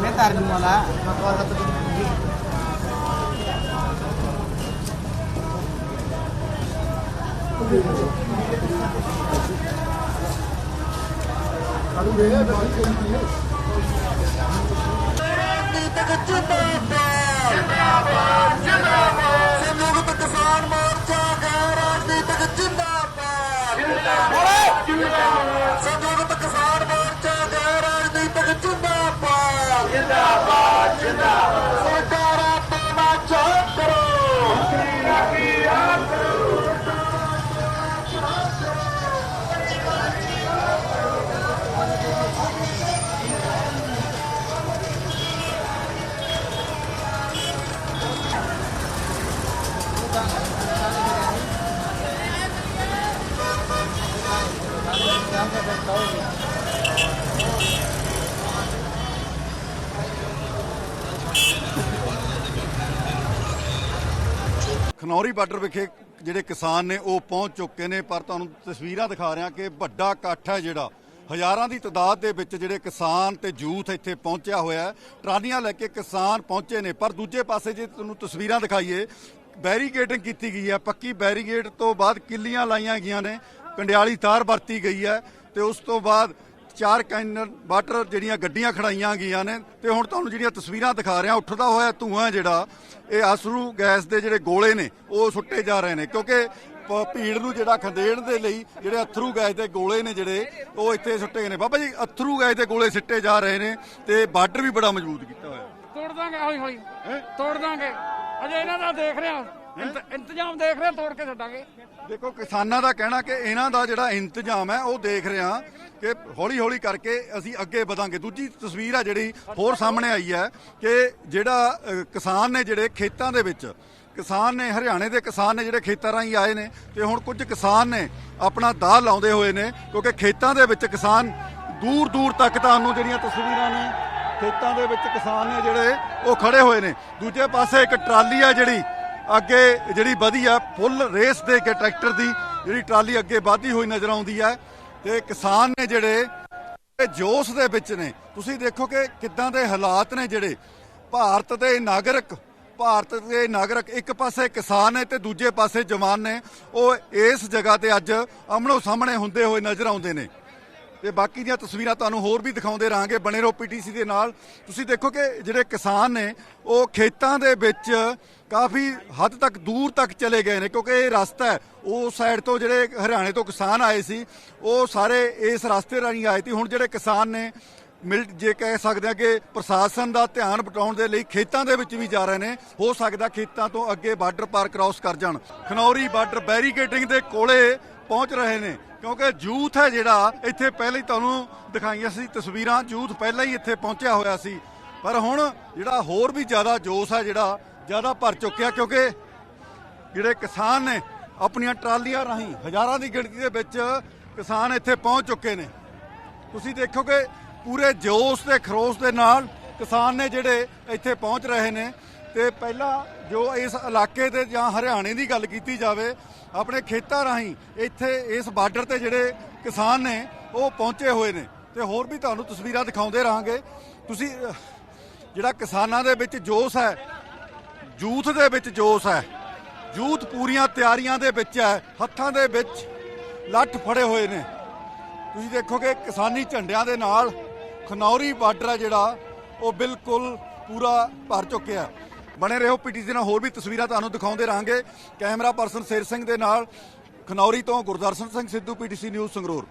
Metar di mall ah. Kalau dia ada di sini. ਜਿੰਦਾਬਾਦ ਜਿੰਦਾਬਾਦ। Khanauri border ਵਿਖੇ ਜਿਹੜੇ ਕਿਸਾਨ ਨੇ ਉਹ ਪਹੁੰਚ ਚੁੱਕੇ ਨੇ, ਪਰ ਤੁਹਾਨੂੰ ਤਸਵੀਰਾਂ ਦਿਖਾ ਰਿਹਾ ਕਿ ਵੱਡਾ ਇਕੱਠ ਹੈ ਜਿਹੜਾ। ਹਜ਼ਾਰਾਂ ਦੀ ਤਾਦਾਦ ਦੇ ਵਿੱਚ ਜਿਹੜੇ ਕਿਸਾਨ ਤੇ ਜੂਥ ਇੱਥੇ ਪਹੁੰਚਿਆ ਹੋਇਆ ਹੈ। ਟਰਾਲੀਆਂ ਲੈ ਕੇ ਕਿਸਾਨ ਪਹੁੰਚੇ ਨੇ, ਪਰ ਦੂਜੇ ਪਾਸੇ ਜੇ ਤੁਹਾਨੂੰ ਤਸਵੀਰਾਂ ਦਿਖਾਈਏ, ਬੈਰੀਕੇਡਿੰਗ ਕੀਤੀ ਗਈ ਹੈ। ਪੱਕੀ ਬੈਰੀਕੇਡ ਤੋਂ ਬਾਅਦ ਕਿੱਲੀਆਂ ਲਾਈਆਂ ਗਈਆਂ ਨੇ, ਕੰਡਿਆਲੀ ਤਾਰ ਵਰਤੀ ਗਈ ਹੈ ਤੇ ਉਸ ਤੋਂ ਬਾਅਦ ਚਾਰ ਕੈਨਰ ਵਾਟਰ ਜਿਹੜੀਆਂ ਗੱਡੀਆਂ ਖੜਾਈਆਂ ਗਈਆਂ ਨੇ ਤੇ ਹੁਣ ਤੁਹਾਨੂੰ ਜਿਹੜੀਆਂ ਤਸਵੀਰਾਂ ਦਿਖਾ ਰਿਹਾ ਉੱਠਦਾ ਹੋਇਆ ਧੂਆਂ ਜਿਹੜਾ ਇਹ ਅਸਰੂ ਗੈਸ ਦੇ ਜਿਹੜੇ ਗੋਲੇ ਨੇ ਉਹ ਸੁੱਟੇ ਜਾ ਰਹੇ ਨੇ ਕਿਉਂਕਿ ਭੀੜ ਨੂੰ ਜਿਹੜਾ ਖੰਡੇਣ ਦੇ ਲਈ ਜਿਹੜੇ ਅਥਰੂ ਗੈਸ ਦੇ ਗੋਲੇ ਨੇ ਜਿਹੜੇ ਉਹ ਇੱਥੇ ਸੁੱਟੇ ਨੇ। ਬਾਬਾ ਜੀ ਅਥਰੂ ਗੈਸ ਦੇ ਗੋਲੇ ਸਿੱਟੇ ਜਾ ਰਹੇ ਨੇ ਤੇ ਬਾਰਡਰ ਵੀ ਬੜਾ ਮਜ਼ਬੂਤ ਕੀਤਾ ਹੋਇਆ। ਤੋੜ ਦਾਂਗੇ ਹੌਲੀ ਹੌਲੀ ਤੋੜ ਦਾਂਗੇ। ਅਜੇ ਇਹਨਾਂ ਦਾ ਦੇਖ ਰਿਹਾ। ਇੰਤ- ਇੰਤਜ਼ਾਮ ਦੇਖ ਰਿਹਾ ਤੋੜ ਕੇ ਛੱਡਾਂਗੇ। ਦੇਖੋ ਕਿਸਾਨਾਂ ਦਾ ਕਹਿਣਾ ਕਿ ਇਹਨਾਂ ਦਾ ਜਿਹੜਾ ਇੰਤਜ਼ਾਮ ਹੈ ਉਹ ਦੇਖ ਰਿਹਾ ਕਿ ਹੌਲੀ ਹੌਲੀ ਕਰਕੇ ਅਸੀਂ ਅੱਗੇ ਵਧਾਂਗੇ। ਦੂਜੀ ਤਸਵੀਰ ਆ ਜਿਹੜੀ ਹੋਰ ਸਾਹਮਣੇ ਆਈ ਹੈ ਕਿ ਜਿਹੜਾ ਅ, ਕਿਸਾਨ ਨੇ ਜਿਹੜੇ ਖੇਤਾਂ ਦੇ ਵਿੱਚ ਕਿਸਾਨ ਨੇ ਹਰਿਆਣੇ ਦੇ ਕਿਸਾਨ ਨੇ ਜਿਹੜੇ ਖੇਤਾਂ ਰਾਹੀਂ ਆਏ ਨੇ ਤੇ ਹੁਣ ਕੁਝ ਕਿਸਾਨ ਨੇ ਆਪਣਾ ਦਾਅ ਲਾਉਂਦੇ ਹੋਏ ਨੇ ਕਿਉਂਕਿ ਖੇਤਾਂ ਦੇ ਵਿੱਚ ਕਿਸਾਨ ਦੂਰ ਦੂਰ ਤੱਕ ਤੁਹਾਨੂੰ ਜਿਹੜੀਆਂ ਤਸਵੀਰਾਂ ਨੇ ਖੇਤਾਂ ਦੇ ਵਿੱਚ ਕਿਸਾਨ ਨੇ ਜਿਹੜੇ ਉਹ ਖੜੇ ਹੋਏ ਨੇ। ਦੂਜੇ ਪਾਸੇ ਇੱਕ ਟਰਾਲੀ ਆ ਜਿਹੜੀ ਅੱਗੇ ਜਿਹੜੀ ਵਧੀ ਆ ਫੁੱਲ ਰੇਸ ਦੇ ਕੇ ਟਰੈਕਟਰ ਦੀ ਜਿਹੜੀ ਟਰਾਲੀ ਅੱਗੇ ਵਧਦੀ ਹੋਈ ਨਜ਼ਰ ਆਉਂਦੀ ਹੈ ਤੇ ਕਿਸਾਨ ਨੇ ਜਿਹੜੇ ਜੋਸ਼ ਦੇ ਵਿੱਚ ਨੇ, ਤੁਸੀਂ ਦੇਖੋ ਕਿ ਕਿੱਦਾਂ ਦੇ ਹਾਲਾਤ ਨੇ ਜਿਹੜੇ। ਭਾਰਤ ਦੇ ਨਾਗਰਿਕ, ਭਾਰਤ ਦੇ ਨਾਗਰਿਕ ਇੱਕ ਪਾਸੇ ਕਿਸਾਨ ਨੇ ਤੇ ਦੂਜੇ ਪਾਸੇ ਜਵਾਨ ਨੇ, ਉਹ ਇਸ ਜਗ੍ਹਾ ਤੇ ਅੱਜ ਅਮਨੋ ਸਾਹਮਣੇ ਹੁੰਦੇ ਹੋਏ ਨਜ਼ਰ ਆਉਂਦੇ ਨੇ। ਤੇ ਬਾਕੀ ਦੀਆਂ ਤਸਵੀਰਾਂ ਤੁਹਾਨੂੰ ਹੋਰ ਵੀ ਦਿਖਾਉਂਦੇ ਰਹਾਂਗੇ ਬਣੇ ਰਹੋ ਪੀਟੀਸੀ ਦੇ ਨਾਲ। ਤੁਸੀਂ ਦੇਖੋ ਕਿ ਜਿਹੜੇ ਕਿਸਾਨ ਨੇ, ਉਹ ਖੇਤਾਂ ਦੇ ਵਿੱਚ ਕਾਫੀ ਹੱਦ ਤੱਕ ਦੂਰ ਤੱਕ ਚਲੇ ਗਏ ਨੇ, ਕਿਉਂਕਿ ਇਹ ਰਸਤਾ ਹੈ। ਉਸ ਸਾਈਡ ਤੋਂ ਜਿਹੜੇ ਹਰਿਆਣੇ ਤੋਂ ਕਿਸਾਨ ਆਏ ਸੀ, ਉਹ ਸਾਰੇ ਇਸ ਰਸਤੇ ਰਾਹੀਂ ਆਏ ਸੀ। ਹੁਣ ਜਿਹੜੇ ਕਿਸਾਨ ਨੇ, ਮਿਲ, ਜੇ ਕਹਿ ਸਕਦੇ ਆ ਕਿ ਪ੍ਰਸ਼ਾਸਨ ਦਾ ਧਿਆਨ ਬਟਾਉਣ ਦੇ ਲਈ ਖੇਤਾਂ ਦੇ ਵਿੱਚ ਵੀ ਜਾ ਰਹੇ ਨੇ, ਹੋ ਸਕਦਾ ਖੇਤਾਂ ਤੋਂ ਅੱਗੇ ਬਾਰਡਰ ਪਾਰ ਕ੍ਰਾਸ ਕਰ ਜਾਣ। ਖਨੌਰੀ ਬਾਰਡਰ ਬੈਰੀਕੇਡਿੰਗ ਦੇ ਕੋਲੇ ਪਹੁੰਚ ਰਹੇ ਨੇ, ਕਿਉਂਕਿ ਜੂਥ ਹੈ ਜਿਹੜਾ, ਇੱਥੇ ਪਹਿਲਾਂ ਹੀ ਤੁਹਾਨੂੰ ਦਿਖਾਈਆਂ ਸੀ ਤਸਵੀਰਾਂ, ਜੂਥ ਪਹਿਲਾਂ ਹੀ ਇੱਥੇ ਪਹੁੰਚਿਆ ਹੋਇਆ ਸੀ। ਪਰ ਹੁਣ ਜਿਹੜਾ ਹੋਰ ਵੀ ਜ਼ਿਆਦਾ ਜੋਸ਼ ਹੈ ਜਿਹੜਾ ਜ਼ਿਆਦਾ ਭਰ ਚੁੱਕਿਆ ਕਿਉਂਕਿ ਜਿਹੜੇ ਕਿਸਾਨ ਨੇ ਆਪਣੀਆਂ ਟਰਾਲੀਆਂ ਰਾਹੀਂ ਹਜ਼ਾਰਾਂ ਦੀ ਗਿਣਤੀ ਦੇ ਵਿੱਚ ਕਿਸਾਨ ਇੱਥੇ ਪਹੁੰਚ ਚੁੱਕੇ ਨੇ। ਤੁਸੀਂ ਦੇਖੋ ਕਿ ਪੂਰੇ ਜੋਸ਼ ਤੇ ਖਰੋਸ਼ ਦੇ ਨਾਲ ਕਿਸਾਨ ਨੇ ਜਿਹੜੇ ਇੱਥੇ ਪਹੁੰਚ ਰਹੇ ਨੇ ਤੇ ਪਹਿਲਾਂ ਜੋ ਇਸ ਇਲਾਕੇ ਦੇ ਜਾਂ ਹਰਿਆਣੇ ਦੀ ਗੱਲ ਕੀਤੀ ਜਾਵੇ, ਆਪਣੇ ਖੇਤਾਂ ਰਾਹੀਂ ਇੱਥੇ ਇਸ ਬਾਰਡਰ ਤੇ ਜਿਹੜੇ ਕਿਸਾਨ ਨੇ ਉਹ ਪਹੁੰਚੇ ਹੋਏ ਨੇ। ਤੇ ਹੋਰ ਵੀ ਤੁਹਾਨੂੰ ਤਸਵੀਰਾਂ ਦਿਖਾਉਂਦੇ ਰਹਾਂਗੇ। ਤੁਸੀਂ ਜਿਹੜਾ ਕਿਸਾਨਾਂ ਦੇ ਵਿੱਚ ਜੋਸ਼ ਹੈ ਯੂਥ ਦੇ ਵਿੱਚ ਜੋਸ਼ ਹੈ। ਯੂਥ ਪੂਰੀਆਂ ਤਿਆਰੀਆਂ ਦੇ ਵਿੱਚ ਹੈ। ਹੱਥਾਂ ਦੇ ਵਿੱਚ ਲੱਠ ਫੜੇ ਹੋਏ ਨੇ। ਤੁਸੀਂ ਦੇਖੋ ਕਿ ਕਿਸਾਨੀ ਝੰਡਿਆਂ ਦੇ ਨਾਲ ਖਨੌਰੀ ਬਾਰਡਰ ਹੈ ਜਿਹੜਾ, ਉਹ ਬਿਲਕੁਲ ਪੂਰਾ ਭਰ ਚੁੱਕਿਆ ਬਣੇ ਰਹੋ ਪੀਟੀਸੀ ਦੇ ਨਾਲ ਹੋਰ ਵੀ ਤਸਵੀਰਾਂ ਤੁਹਾਨੂੰ ਦਿਖਾਉਂਦੇ ਰਹਾਂਗੇ। ਕੈਮਰਾ ਪਰਸਨ ਸ਼ੇਰ ਸਿੰਘ ਦੇ ਨਾਲ ਖਨੌਰੀ ਤੋਂ ਗੁਰਦਰਸ਼ਨ ਸਿੰਘ ਸਿੱਧੂ, ਪੀਟੀਸੀ ਨਿਊਜ਼ ਸੰਗਰੂਰ।